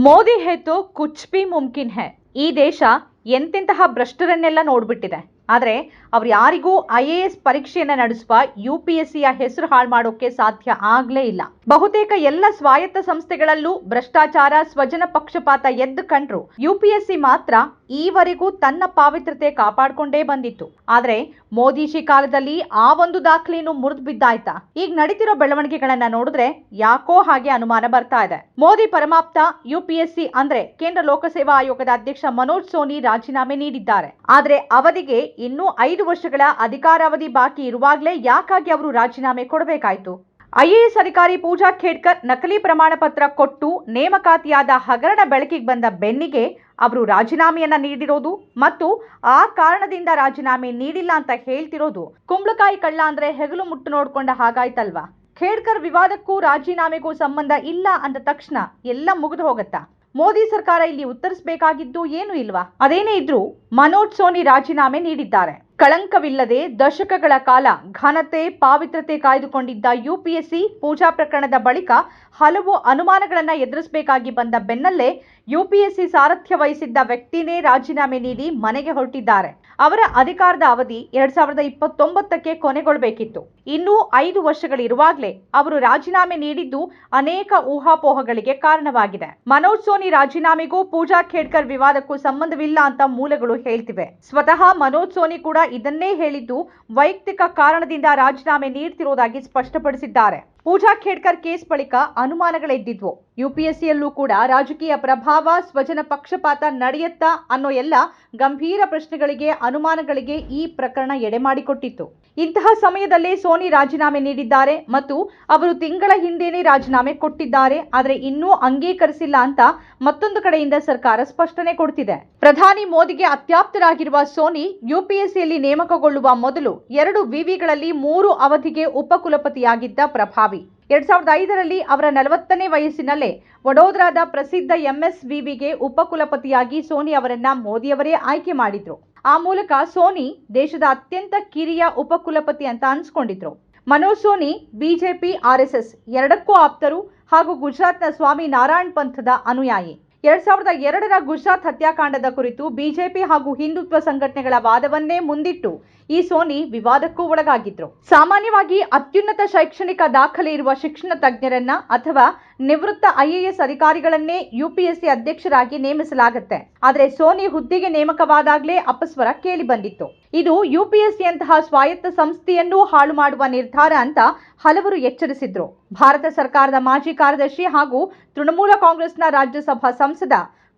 ಮೋದಿ ಹೇತು ಕುಚ್ ಭೀ ಮುಮ್ಕಿನ್ ಹೈ. ಈ ದೇಶ ಎಂತೆಂತಹ ಭ್ರಷ್ಟರನ್ನೆಲ್ಲ ನೋಡ್ಬಿಟ್ಟಿದೆ. ಆದರೆ ಅವ್ರು ಯಾರಿಗೂ ಐ ಎ ಎಸ್ ಪರೀಕ್ಷೆಯನ್ನು ನಡೆಸುವ ಯು ಪಿ ಎಸ್ ಸಿಯ ಹೆಸರು ಹಾಳು ಮಾಡೋಕೆ ಸಾಧ್ಯ ಆಗ್ಲೇ ಇಲ್ಲ. ಬಹುತೇಕ ಎಲ್ಲ ಸ್ವಾಯತ್ತ ಸಂಸ್ಥೆಗಳಲ್ಲೂ ಭ್ರಷ್ಟಾಚಾರ, ಸ್ವಜನ ಪಕ್ಷಪಾತ ಎದ್ದು ಕಂಡ್ರು. ಯು ಪಿ ಸಿ ಮಾತ್ರ ಈವರೆಗೂ ತನ್ನ ಪಾವಿತ್ರತೆ ಕಾಪಾಡಿಕೊಂಡೇ ಬಂದಿತ್ತು. ಆದರೆ ಮೋದಿಶಿ ಕಾಲದಲ್ಲಿ ಆ ಒಂದು ದಾಖಲೆಯನ್ನು ಮುರಿದು ಬಿದ್ದಾಯ್ತಾ? ಈಗ ನಡೀತಿರೋ ಬೆಳವಣಿಗೆಗಳನ್ನ ನೋಡಿದ್ರೆ ಯಾಕೋ ಹಾಗೆ ಅನುಮಾನ ಬರ್ತಾ ಇದೆ. ಮೋದಿ ಪರಮಾಪ್ತ ಯುಪಿಎಸ್ಸಿ ಅಂದ್ರೆ ಕೇಂದ್ರ ಲೋಕಸೇವಾ ಆಯೋಗದ ಅಧ್ಯಕ್ಷ ಮನೋಜ್ ಸೋನಿ ರಾಜೀನಾಮೆ ನೀಡಿದ್ದಾರೆ. ಆದರೆ ಅವಧಿಗೆ ಇನ್ನೂ ಐದು ವರ್ಷಗಳ ಅಧಿಕಾರಾವಧಿ ಬಾಕಿ ಇರುವಾಗಲೇ ಯಾಕಾಗಿ ಅವರು ರಾಜೀನಾಮೆ ಕೊಡಬೇಕಾಯಿತು? ಐಎಎಸ್ ಅಧಿಕಾರಿ ಪೂಜಾ ಖೇಡ್ಕರ್ ನಕಲಿ ಪ್ರಮಾಣ ಪತ್ರ ಕೊಟ್ಟು ನೇಮಕಾತಿಯಾದ ಹಗರಣ ಬೆಳಕಿಗೆ ಬಂದ ಬೆನ್ನಿಗೆ ಅವರು ರಾಜೀನಾಮೆಯನ್ನ ನೀಡಿರೋದು ಮತ್ತು ಆ ಕಾರಣದಿಂದ ರಾಜೀನಾಮೆ ನೀಡಿಲ್ಲ ಅಂತ ಹೇಳ್ತಿರೋದು. ಕುಂಬಳಕಾಯಿ ಕಳ್ಳ ಅಂದ್ರೆ ಹೆಗಲು ಮುಟ್ಟು ನೋಡ್ಕೊಂಡ ಹಾಗಾಯ್ತಲ್ವಾ? ಖೇಡ್ಕರ್ ವಿವಾದಕ್ಕೂ ರಾಜೀನಾಮೆಗೂ ಸಂಬಂಧ ಇಲ್ಲ ಅಂದ ತಕ್ಷಣ ಎಲ್ಲ ಮುಗಿದು ಹೋಗತ್ತಾ? ಮೋದಿ ಸರ್ಕಾರ ಇಲ್ಲಿ ಉತ್ತರಿಸಬೇಕಾಗಿದ್ದು ಏನು ಇಲ್ವಾ? ಅದೇನೇ ಇದ್ರೂ ಮನೋಜ್ ಸೋನಿ ರಾಜೀನಾಮೆ ನೀಡಿದ್ದಾರೆ. ಕಳಂಕವಿಲ್ಲದೆ ದಶಕಗಳ ಕಾಲ ಘನತೆ ಪಾವಿತ್ರತೆ ಕಾಯ್ದುಕೊಂಡಿದ್ದ ಯುಪಿಎಸ್ಸಿ ಪೂಜಾ ಪ್ರಕರಣದ ಬಳಿಕ ಹಲವು ಅನುಮಾನಗಳನ್ನು ಎದುರಿಸಬೇಕಾಗಿ ಬಂದ ಬೆನ್ನಲ್ಲೇ ಯುಪಿಎಸ್ಸಿ ಸಾರಥ್ಯ ವಹಿಸಿದ್ದ ವ್ಯಕ್ತಿನೇ ರಾಜೀನಾಮೆ ನೀಡಿ ಮನೆಗೆ ಹೊರಟಿದ್ದಾರೆ. ಅವರ ಅಧಿಕಾರದ ಅವಧಿ ಎರಡ್ ಸಾವಿರದ ಇಪ್ಪತ್ತೊಂಬತ್ತಕ್ಕೆ ಕೊನೆಗೊಳ್ಳಬೇಕಿತ್ತು ಇನ್ನೂ ಐದು ವರ್ಷಗಳಿರುವಾಗಲೇ ಅವರು ರಾಜೀನಾಮೆ ನೀಡಿದ್ದು ಅನೇಕ ಊಹಾಪೋಹಗಳಿಗೆ ಕಾರಣವಾಗಿದೆ. ಮನೋಜ್ ಸೋನಿ ರಾಜೀನಾಮೆಗೂ ಪೂಜಾ ಖೇಡ್ಕರ್ ವಿವಾದಕ್ಕೂ ಸಂಬಂಧವಿಲ್ಲ ಅಂತ ಮೂಲಗಳು ಹೇಳ್ತಿವೆ. ಸ್ವತಃ ಮನೋಜ್ ಸೋನಿ ಕೂಡ ಇದನ್ನೇ ಹೇಳಿದ್ದು ವೈಯಕ್ತಿಕ ಕಾರಣದಿಂದ ರಾಜೀನಾಮೆ ನೀಡ್ತಿರೋದಾಗಿ ಸ್ಪಷ್ಟಪಡಿಸಿದ್ದಾರೆ. ಪೂಜಾ ಖೇಡ್ಕರ್ ಕೇಸ್ ಬಳಿಕ ಅನುಮಾನಗಳೆದ್ದಿದ್ವು. ಯುಪಿಎಸ್ಸಿಯಲ್ಲೂ ಕೂಡ ರಾಜಕೀಯ ಪ್ರಭಾವ, ಸ್ವಜನ ಪಕ್ಷಪಾತ ನಡೆಯುತ್ತಾ ಅನ್ನೋ ಎಲ್ಲ ಗಂಭೀರ ಪ್ರಶ್ನೆಗಳಿಗೆ, ಅನುಮಾನಗಳಿಗೆ ಈ ಪ್ರಕರಣ ಎಡೆ ಮಾಡಿಕೊಟ್ಟಿತ್ತು. ಇಂತಹ ಸಮಯದಲ್ಲೇ ಸೋನಿ ರಾಜೀನಾಮೆ ನೀಡಿದ್ದಾರೆ ಮತ್ತು ಅವರು ತಿಂಗಳ ಹಿಂದೇನೆ ರಾಜೀನಾಮೆ ಕೊಟ್ಟಿದ್ದಾರೆ. ಆದರೆ ಇನ್ನೂ ಅಂಗೀಕರಿಸಿಲ್ಲ ಅಂತ ಮತ್ತೊಂದು ಕಡೆಯಿಂದ ಸರ್ಕಾರ ಸ್ಪಷ್ಟನೆ ಕೊಡ್ತಿದೆ. ಪ್ರಧಾನಿ ಮೋದಿಗೆ ಅತ್ಯಾಪ್ತರಾಗಿರುವ ಸೋನಿ ಯುಪಿಎಸ್ಸಿಯಲ್ಲಿ ನೇಮಕಗೊಳ್ಳುವ ಮೊದಲು ಎರಡು ವಿವಿಗಳಲ್ಲಿ ಮೂರು ಅವಧಿಗೆ ಉಪಕುಲಪತಿಯಾಗಿದ್ದ ಪ್ರಭಾವಿ. ಎರಡ್ ಸಾವಿರದ ಐದರಲ್ಲಿ ಅವರ ನಲವತ್ತನೇ ವಯಸ್ಸಿನಲ್ಲೇ ವಡೋದರಾದ ಪ್ರಸಿದ್ಧ ಎಂಎಸ್ ವಿವಿಗೆ ಉಪಕುಲಪತಿಯಾಗಿ ಸೋನಿ ಅವರನ್ನ ಮೋದಿಯವರೇ ಆಯ್ಕೆ ಮಾಡಿದ್ರು. ಆ ಮೂಲಕ ಸೋನಿ ದೇಶದ ಅತ್ಯಂತ ಕಿರಿಯ ಉಪಕುಲಪತಿ ಅಂತ ಅನ್ಸ್ಕೊಂಡಿದ್ರು. ಮನೋಜ್ ಸೋನಿ, ಬಿಜೆಪಿ ಆರ್ಎಸ್ಎಸ್ ಎರಡಕ್ಕೂ ಆಪ್ತರು ಹಾಗೂ ಗುಜರಾತ್ನ ಸ್ವಾಮಿ ನಾರಾಯಣ್ ಪಂಥದ ಅನುಯಾಯಿ. ಎರಡ್ ಸಾವಿರದ ಎರಡರ ಗುಜರಾತ್ ಹತ್ಯಾಕಾಂಡದ ಕುರಿತು ಬಿಜೆಪಿ ಹಾಗೂ ಹಿಂದುತ್ವ ಸಂಘಟನೆಗಳ ವಾದವನ್ನೇ ಮುಂದಿಟ್ಟು ಈ ಸೋನಿ ವಿವಾದಕ್ಕೂ ಒಳಗಾಗಿದ್ರು. ಸಾಮಾನ್ಯವಾಗಿ ಅತ್ಯುನ್ನತ ಶೈಕ್ಷಣಿಕ ದಾಖಲೆ ಇರುವ ಶಿಕ್ಷಣ ತಜ್ಞರನ್ನ ಅಥವಾ ನಿವೃತ್ತ ಐಎಎಸ್ ಅಧಿಕಾರಿಗಳನ್ನೇ ಯುಪಿಎಸ್ಸಿ ಅಧ್ಯಕ್ಷರಾಗಿ ನೇಮಿಸಲಾಗುತ್ತೆ. ಆದರೆ ಸೋನಿ ಹುದ್ದೆಗೆ ನೇಮಕವಾದಾಗಲೇ ಅಪಸ್ವರ ಕೇಳಿ ಬಂದಿತ್ತು. ಇದು ಯುಪಿಎಸ್ಸಿಯಂತಹ ಸ್ವಾಯತ್ತ ಸಂಸ್ಥೆಯನ್ನೂ ಹಾಳು ಮಾಡುವ ನಿರ್ಧಾರ ಅಂತ ಹಲವರು ಎಚ್ಚರಿಸಿದ್ರು. ಭಾರತ ಸರ್ಕಾರದ ಮಾಜಿ ಕಾರ್ಯದರ್ಶಿ ಹಾಗೂ ತೃಣಮೂಲ ಕಾಂಗ್ರೆಸ್ನ ರಾಜ್ಯಸಭಾ ಸಂಸದ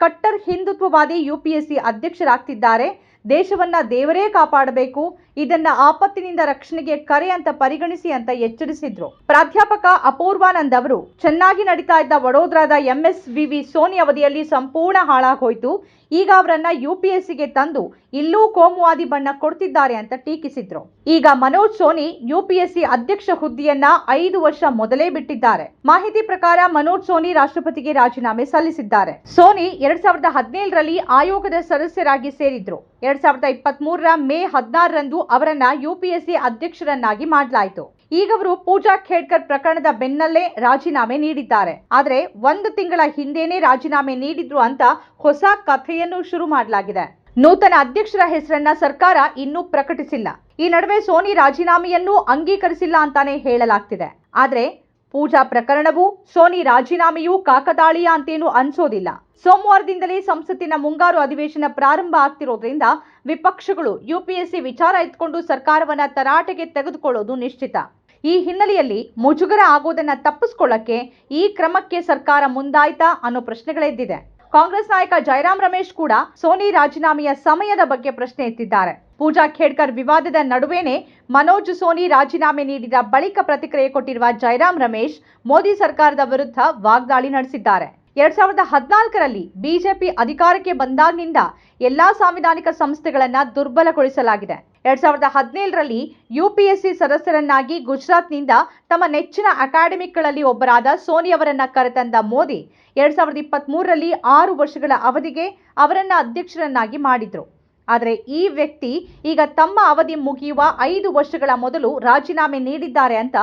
ಕಟ್ಟರ್ ಹಿಂದುತ್ವವಾದಿ ಯುಪಿಎಸ್ಸಿ ಅಧ್ಯಕ್ಷರಾಗ್ತಿದ್ದಾರೆ. ದೇಶವನ್ನ ದೇವರೇ ಕಾಪಾಡಬೇಕು. ಇದನ್ನ ಆಪತ್ತಿನಿಂದ ರಕ್ಷಣೆಗೆ ಕರೆ ಅಂತ ಪರಿಗಣಿಸಿ ಅಂತ ಎಚ್ಚರಿಸಿದ್ರು. ಪ್ರಾಧ್ಯಾಪಕ ಅಪೂರ್ವಾನಂದ್ ಅವರು, ಚೆನ್ನಾಗಿ ನಡೀತಾ ಇದ್ದ ವಡೋದರಾದ ಎಂಎಸ್ವಿವಿ ಸೋನಿ ಅವಧಿಯಲ್ಲಿ ಸಂಪೂರ್ಣ ಹಾಳಾಗೋಯ್ತು. ಈಗ ಅವರನ್ನ ಯುಪಿಎಸ್ಸಿಗೆ ತಂದು ಇಲ್ಲೂ ಕೋಮುವಾದಿ ಬಣ್ಣ ಕೊಡ್ತಿದ್ದಾರೆ ಅಂತ ಟೀಕಿಸಿದ್ರು. ಈಗ ಮನೋಜ್ ಸೋನಿ ಯುಪಿಎಸ್ಸಿ ಅಧ್ಯಕ್ಷ ಹುದ್ದೆಯನ್ನ ಐದು ವರ್ಷ ಮೊದಲೇ ಬಿಟ್ಟಿದ್ದಾರೆ. ಮಾಹಿತಿ ಪ್ರಕಾರ ಮನೋಜ್ ಸೋನಿ ರಾಷ್ಟ್ರಪತಿಗೆ ರಾಜೀನಾಮೆ ಸಲ್ಲಿಸಿದ್ದಾರೆ. ಸೋನಿ ಎರಡ್ ಸಾವಿರದ ಹದಿನೇಳರಲ್ಲಿ ಆಯೋಗದ ಸದಸ್ಯರಾಗಿ ಸೇರಿದ್ರು. ಎರಡ್ ಸಾವಿರದ ಇಪ್ಪತ್ತ್ ಮೇ ಹದಿನಾರರಂದು ಅವರನ್ನ ಯುಪಿಎಸ್ಸಿ ಅಧ್ಯಕ್ಷರನ್ನಾಗಿ ಮಾಡಲಾಯಿತು. ಈಗ ಅವರು ಪೂಜಾ ಖೇಡ್ಕರ್ ಪ್ರಕರಣದ ಬೆನ್ನಲ್ಲೇ ರಾಜೀನಾಮೆ ನೀಡಿದ್ದಾರೆ. ಆದ್ರೆ ಒಂದು ತಿಂಗಳ ಹಿಂದೆನೇ ರಾಜೀನಾಮೆ ನೀಡಿದ್ರು ಅಂತ ಹೊಸ ಕಥೆಯನ್ನು ಶುರು ಮಾಡಲಾಗಿದೆ. ನೂತನ ಅಧ್ಯಕ್ಷರ ಹೆಸರನ್ನ ಸರ್ಕಾರ ಇನ್ನೂ ಪ್ರಕಟಿಸಿಲ್ಲ. ಈ ನಡುವೆ ಸೋನಿ ರಾಜೀನಾಮೆಯನ್ನೂ ಅಂಗೀಕರಿಸಿಲ್ಲ ಅಂತಾನೆ ಹೇಳಲಾಗ್ತಿದೆ. ಆದ್ರೆ ಪೂಜಾ ಪ್ರಕರಣವು, ಸೋನಿ ರಾಜೀನಾಮೆಯೂ ಕಾಕತಾಳೀಯ ಅಂತೇನೂ ಅನ್ಸೋದಿಲ್ಲ. ಸೋಮವಾರದಿಂದಲೇ ಸಂಸತ್ತಿನ ಮುಂಗಾರು ಅಧಿವೇಶನ ಪ್ರಾರಂಭ ಆಗ್ತಿರೋದ್ರಿಂದ ವಿಪಕ್ಷಗಳು ಯುಪಿಎಸ್ಸಿ ವಿಚಾರ ಎತ್ಕೊಂಡು ಸರ್ಕಾರವನ್ನ ತರಾಟೆಗೆ ತೆಗೆದುಕೊಳ್ಳೋದು ನಿಶ್ಚಿತ. ಈ ಹಿನ್ನೆಲೆಯಲ್ಲಿ ಮುಜುಗರ ಆಗೋದನ್ನ ತಪ್ಪಿಸ್ಕೊಳ್ಳಕ್ಕೆ ಈ ಕ್ರಮಕ್ಕೆ ಸರ್ಕಾರ ಮುಂದಾಯ್ತಾ ಅನ್ನೋ ಪ್ರಶ್ನೆಗಳೆದ್ದಿದೆ ಕಾಂಗ್ರೆಸ್ ನಾಯಕ ಜಯರಾಮ್ ರಮೇಶ್ ಕೂಡ ಸೋನಿ ರಾಜೀನಾಮೆಯ ಸಮಯದ ಬಗ್ಗೆ ಪ್ರಶ್ನೆ ಎತ್ತಿದ್ದಾರೆ. ಪೂಜಾ ಖೇಡ್ಕರ್ ವಿವಾದದ ನಡುವೆನೇ ಮನೋಜ್ ಸೋನಿ ರಾಜೀನಾಮೆ ನೀಡಿದ ಬಳಿಕ ಪ್ರತಿಕ್ರಿಯೆ ಕೊಟ್ಟಿರುವ ಜಯರಾಮ್ ರಮೇಶ್, ಮೋದಿ ಸರ್ಕಾರದ ವಿರುದ್ಧ ವಾಗ್ದಾಳಿ ನಡೆಸಿದ್ದಾರೆ. ಎರಡ್ ಸಾವಿರದ ಹದಿನಾಲ್ಕರಲ್ಲಿ ಬಿಜೆಪಿ ಅಧಿಕಾರಕ್ಕೆ ಬಂದಾಗಿನಿಂದ ಎಲ್ಲಾ ಸಾಂವಿಧಾನಿಕ ಸಂಸ್ಥೆಗಳನ್ನ ದುರ್ಬಲಗೊಳಿಸಲಾಗಿದೆ. ಎರಡ್ ಸಾವಿರದ ಹದಿನೇಳರಲ್ಲಿ ಯುಪಿಎಸ್ಸಿ ಸದಸ್ಯರನ್ನಾಗಿ ಗುಜರಾತ್ನಿಂದ ತಮ್ಮ ನೆಚ್ಚಿನ ಅಕಾಡೆಮಿಕ್ಗಳಲ್ಲಿ ಒಬ್ಬರಾದ ಸೋನಿ ಅವರನ್ನ ಕರೆತಂದ ಮೋದಿ, ಎರಡ್ ಸಾವಿರದ ಇಪ್ಪತ್ತ್ ಮೂರರಲ್ಲಿ ಆರು ವರ್ಷಗಳ ಅವಧಿಗೆ ಅವರನ್ನ ಅಧ್ಯಕ್ಷರನ್ನಾಗಿ ಮಾಡಿದ್ರು. ಆದರೆ ಈ ವ್ಯಕ್ತಿ ಈಗ ತಮ್ಮ ಅವಧಿ ಮುಗಿಯುವ ಐದು ವರ್ಷಗಳ ಮೊದಲು ರಾಜೀನಾಮೆ ನೀಡಿದ್ದಾರೆ ಅಂತ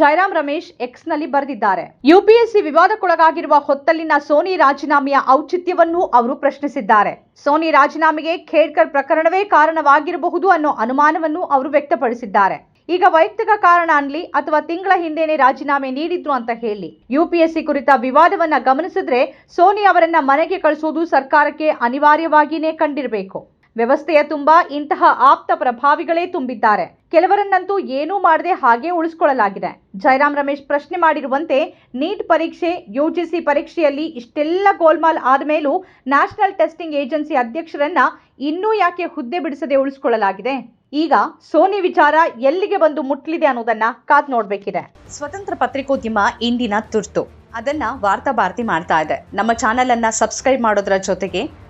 ಜಯರಾಮ್ ರಮೇಶ್ ಎಕ್ಸ್ನಲ್ಲಿ ಬರೆದಿದ್ದಾರೆ. ಯುಪಿಎಸ್ಸಿ ವಿವಾದಕ್ಕೊಳಗಾಗಿರುವ ಹೊತ್ತಲ್ಲಿನ ಸೋನಿ ರಾಜೀನಾಮೆಯ ಔಚಿತ್ಯವನ್ನೂ ಅವರು ಪ್ರಶ್ನಿಸಿದ್ದಾರೆ. ಸೋನಿ ರಾಜೀನಾಮೆಗೆ ಖೇಡ್ಕರ್ ಪ್ರಕರಣವೇ ಕಾರಣವಾಗಿರಬಹುದು ಅನ್ನೋ ಅನುಮಾನವನ್ನು ಅವರು ವ್ಯಕ್ತಪಡಿಸಿದ್ದಾರೆ. ಈಗ ವೈಯಕ್ತಿಕ ಕಾರಣ ಅನ್ಲಿ ಅಥವಾ ತಿಂಗಳ ಹಿಂದೆನೆ ರಾಜೀನಾಮೆ ನೀಡಿದ್ರು ಅಂತ ಹೇಳಿ. ಯುಪಿಎಸ್ಸಿ ಕುರಿತ ವಿವಾದವನ್ನ ಗಮನಿಸಿದ್ರೆ ಸೋನಿ ಅವರನ್ನ ಮನೆಗೆ ಕಳಿಸುವುದು ಸರ್ಕಾರಕ್ಕೆ ಅನಿವಾರ್ಯವಾಗಿಯೇ ಕಂಡಿರಬೇಕು. ವ್ಯವಸ್ಥೆಯ ತುಂಬ ಇಂತಹ ಆಪ್ತ ಪ್ರಭಾವಿಗಳೇ ತುಂಬಿದ್ದಾರೆ. ಕೆಲವರನ್ನಂತೂ ಏನೂ ಮಾಡದೆ ಹಾಗೆ ಉಳಿಸ್ಕೊಳ್ಳಲಾಗಿದೆ. ಜಯರಾಮ್ ರಮೇಶ್ ಪ್ರಶ್ನೆ ಮಾಡಿರುವಂತೆ, ನೀಟ್ ಪರೀಕ್ಷೆ, ಯುಜಿಸಿ ಪರೀಕ್ಷೆಯಲ್ಲಿ ಇಷ್ಟೆಲ್ಲ ಗೋಲ್ಮಾಲ್ ಆದ ನ್ಯಾಷನಲ್ ಟೆಸ್ಟಿಂಗ್ ಏಜೆನ್ಸಿ ಅಧ್ಯಕ್ಷರನ್ನ ಇನ್ನೂ ಯಾಕೆ ಹುದ್ದೆ ಬಿಡಿಸದೆ ಉಳಿಸ್ಕೊಳ್ಳಲಾಗಿದೆ? ಈಗ ಸೋನಿ ವಿಚಾರ ಎಲ್ಲಿಗೆ ಬಂದು ಮುಟ್ಲಿದೆ ಅನ್ನೋದನ್ನ ಕಾದ್ ನೋಡ್ಬೇಕಿದೆ. ಸ್ವತಂತ್ರ ಪತ್ರಿಕೋದ್ಯಮ ಇಂದಿನ ತುರ್ತು. ಅದನ್ನ ವಾರ್ತಾ ಭಾರತಿ ಮಾಡ್ತಾ ಇದೆ. ನಮ್ಮ ಚಾನೆಲ್ ಅನ್ನ ಸಬ್ಸ್ಕ್ರೈಬ್ ಮಾಡೋದ್ರ ಜೊತೆಗೆ